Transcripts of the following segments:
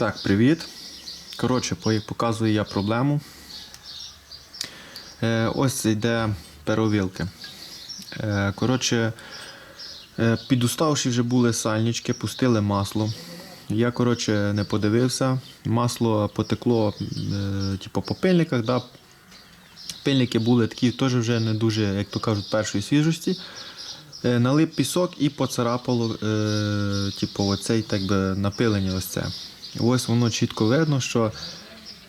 Так, привіт. Коротше, показую я проблему. Е, ось йде перовілки. Е, коротше, е, підуставші вже були сальнички, пустили масло. Я, коротше, не подивився. Масло потекло е, типу, по пильниках. Да? Пильники були такі теж вже не дуже, як то кажуть, першої свіжості. Е, налип пісок і поцарапало, е, типу, оцей так би напилення ось це. Ось воно чітко видно, що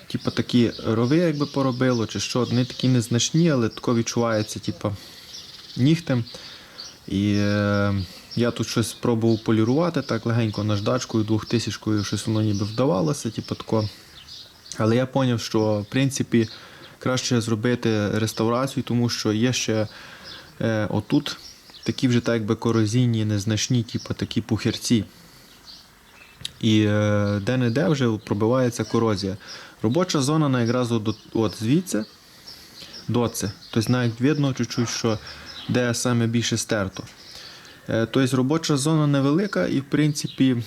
типу, такі рови якби поробило, чи що, вони такі незначні, але тако відчувається, типу, нігтем. І е, я тут щось спробував полірувати так легенько наждачкою, двохтисячкою, щось воно ніби вдавалося, типу, тако. Але я зрозумів, що в принципі краще зробити реставрацію, тому що є ще е, отут такі вже так якби корозійні, незначні, типу такі пухирці. І де-не-де вже пробивається корозія. Робоча зона на якраз от, от звідси до це. Тобто навіть видно чуть-чуть, що де саме більше стерто. Е, тобто робоча зона невелика і в принципі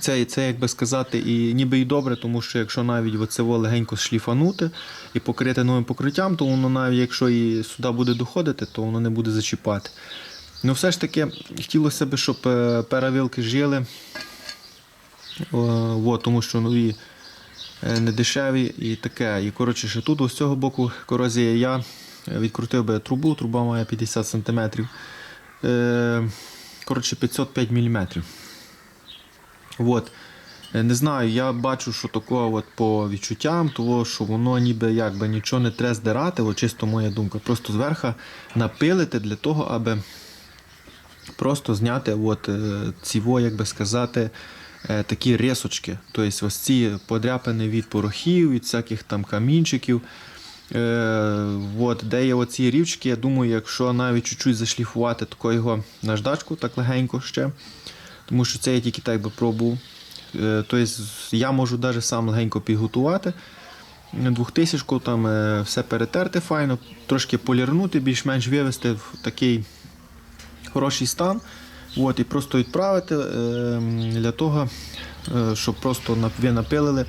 це, це як би сказати, і ніби і добре, тому що якщо навіть оце легенько шліфанути і покрити новим покриттям, то воно навіть якщо і сюди буде доходити, то воно не буде зачіпати. Ну все ж таки хотілося б, щоб е, перевілки жили, О, тому що нові е, не дешеві і таке. І коротше, ще тут ось з цього боку корозія я відкрутив би трубу, труба має 50 см. Е, коротше, 505 мм. От. Не знаю, я бачу, що такого от по відчуттям, того, що воно ніби якби нічого не треба здирати, чисто моя думка. Просто зверху напилити для того, аби просто зняти от, е, ціво, як би сказати, е, такі рисочки. Тобто ось ці подряпини від порохів, від всяких там камінчиків. Е, от, де є оці рівчики, я думаю, якщо навіть чуть-чуть зашліфувати таку його наждачку, так легенько ще. Тому що це я тільки так би пробував. Тобто я можу навіть сам легенько підготувати. Двохтисячку там все перетерти файно, трошки полірнути, більш-менш вивести в такий хороший стан. От, і просто відправити е, для того, е, щоб просто ви напилили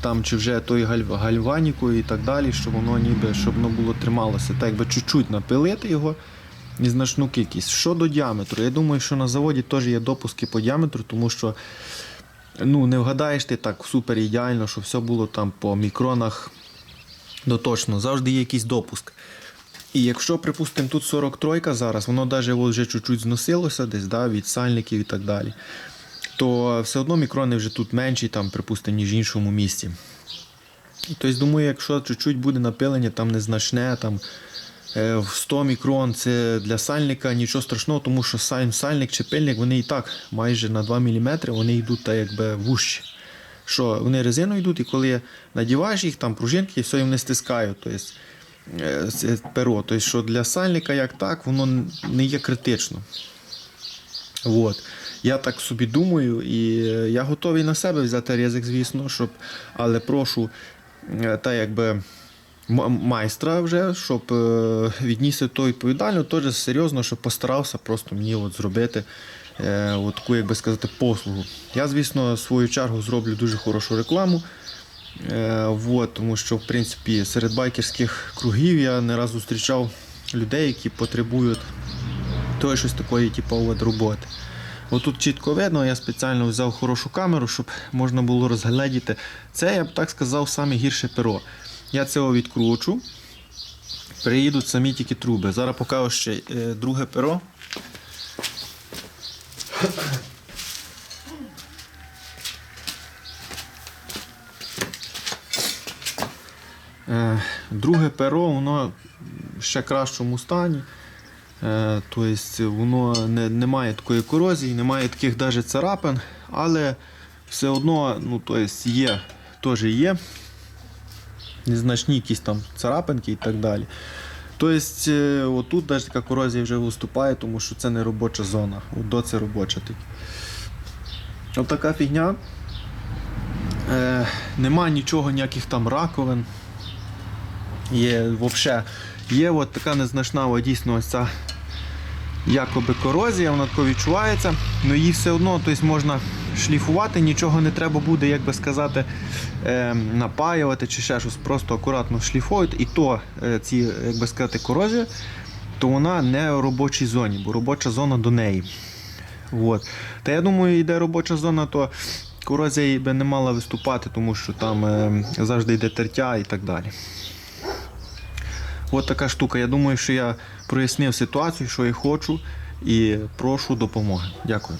там чи вже той гальв- гальванікою і так далі, щоб воно ніби щоб воно було трималося. Так якби чуть-чуть напилити його незначну кількість. Щодо діаметру, я думаю, що на заводі теж є допуски по діаметру, тому що ну, не вгадаєш ти так супер ідеально, що все було там по мікронах доточно. Завжди є якийсь допуск. І якщо, припустимо, тут 43 зараз, воно навіть вже чуть-чуть зносилося десь да, від сальників і так далі, то все одно мікрони вже тут менші, там, припустимо, ніж в іншому місці. Тобто, думаю, якщо чуть-чуть буде напилення, там незначне, там е, в 100 мікрон, це для сальника нічого страшного, тому що сам сальник чи пильник, вони і так майже на 2 мм вони йдуть так якби вужчі. Що вони резиною йдуть, і коли надіваєш їх, там пружинки, і все і вони стискають. Тобто, перо. Тобто, що для сальника як так, воно не є критично. От. Я так собі думаю, і е, я готовий на себе взяти ризик, звісно, щоб, але прошу е, та якби майстра вже, щоб е, відністи то відповідально, теж серйозно, щоб постарався просто мені от зробити е, от таку, як би сказати, послугу. Я, звісно, в свою чергу зроблю дуже хорошу рекламу. Е, вот, тому що, в принципі, серед байкерських кругів я не раз зустрічав людей, які потребують тої щось такої, типу, от роботи. Отут чітко видно, я спеціально взяв хорошу камеру, щоб можна було розгледіти. Це, я б так сказав, саме гірше перо. Я цього відкручу. Приїдуть самі тільки труби. Зараз покажу ще е, друге перо. Друге перо, воно в ще кращому стані. Е, Тобто воно не, не має такої корозії, немає таких навіть царапин, але все одно ну, тобто є, теж є незначні якісь там царапинки і так далі. Тобто, е, отут навіть така корозія вже виступає, тому що це не робоча зона. До це робоча. Ось фігня. Е, нема нічого, ніяких там раковин. Є вообще, є от така незначна от, дійсно ось ця якоби корозія, вона тако відчувається, але її все одно тобто, можна шліфувати, нічого не треба буде, як би сказати, е, напаювати чи ще щось. Просто акуратно шліфують. І то е, ці, як би сказати, корозія, то вона не в робочій зоні, бо робоча зона до неї. От. Та я думаю, йде робоча зона, то корозія би не мала виступати, тому що там е, завжди йде тертя і так далі. От така штука. Я думаю, що я прояснив ситуацію, що я хочу, і прошу допомоги. Дякую.